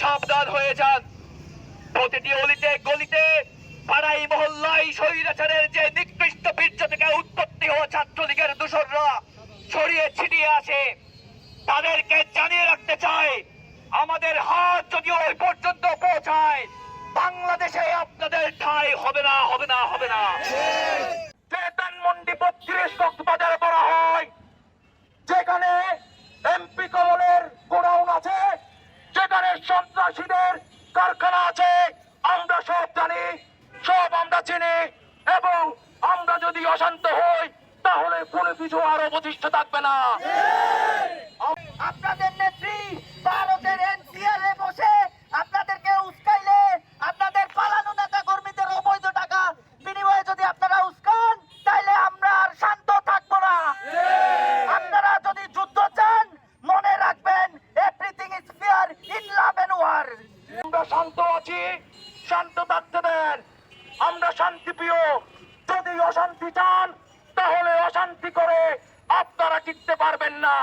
সাবধান হয়ে যান। প্রতিটি অলিতে গলিতে পাড়াই যে নিকৃষ্ট বীর্য থেকে উৎপত্তি হওয়া ছাত্রলীগের দূষণরা ছড়িয়ে ছিটিয়ে আছে তাদেরকে জানিয়ে রাখতে চাই, আমাদের হাত যদি ওই পর্যন্ত বাংলাদেশে আপনাদের ঠাঁই হবে না হবে না হবে না। ধানমন্ডি বত্রিশ কক্সবাজার করা হয়। যেখানে এমপি কমলের গোডাউন আছে, যেখানে সন্ত্রাসীদের কারখানা আছে। আমরা সব জানি, সব আমরা চিনি, এবং আমরা যদি অশান্ত হই, তাহলে কোনো কিছু আর অবশিষ্ট থাকবে না। আমরা শান্ত আছি, শান্ত থাকতে দেন আমরা শান্তি প্রিয়। যদি অশান্তি চান, তাহলে অশান্তি করে আপনারা টিকতে পারবেন না।